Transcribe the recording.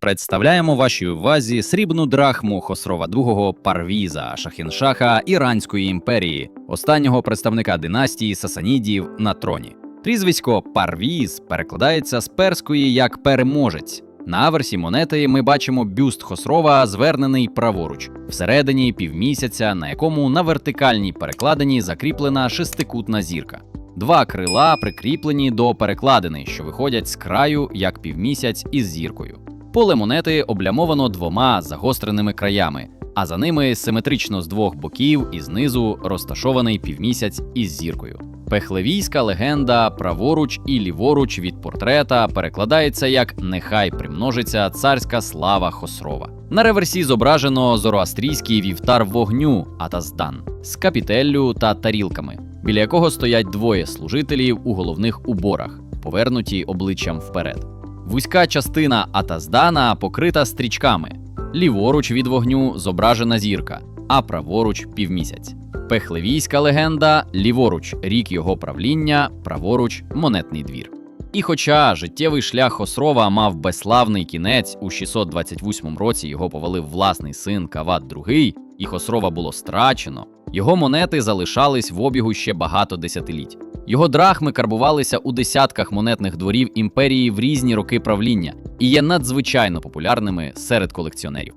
Представляємо вашій увазі срібну драхму Хосрова II Парвіза, шахіншаха Іранської імперії, останнього представника династії Сасанідів на троні. Прізвисько Парвіз перекладається з перської як переможець. На аверсі монети ми бачимо бюст Хосрова, звернений праворуч, всередині півмісяця, на якому на вертикальній перекладині закріплена шестикутна зірка. Два крила прикріплені до перекладини, що виходять з краю як півмісяць із зіркою. Поле монети облямовано двома загостреними краями, а за ними симетрично з двох боків і знизу розташований півмісяць із зіркою. Пехлевійська легенда праворуч і ліворуч від портрета перекладається як Нехай примножиться царська слава Хосрова. На реверсі зображено зороастрійський вівтар вогню Атаздан з капітеллю та тарілками, біля якого стоять двоє служителів у головних уборах, повернуті обличчям вперед. Вузька частина Атаздана покрита стрічками. Ліворуч від вогню зображена зірка, а праворуч півмісяць. Пехлевійська легенда ліворуч рік його правління, праворуч монетний двір. І хоча життєвий шлях Хосрова мав безславний кінець, у 628 році його повалив власний син Кават II, і Хосрова було страчено, його монети залишались в обігу ще багато десятиліть. Його драхми карбувалися у десятках монетних дворів імперії в різні роки правління і є надзвичайно популярними серед колекціонерів.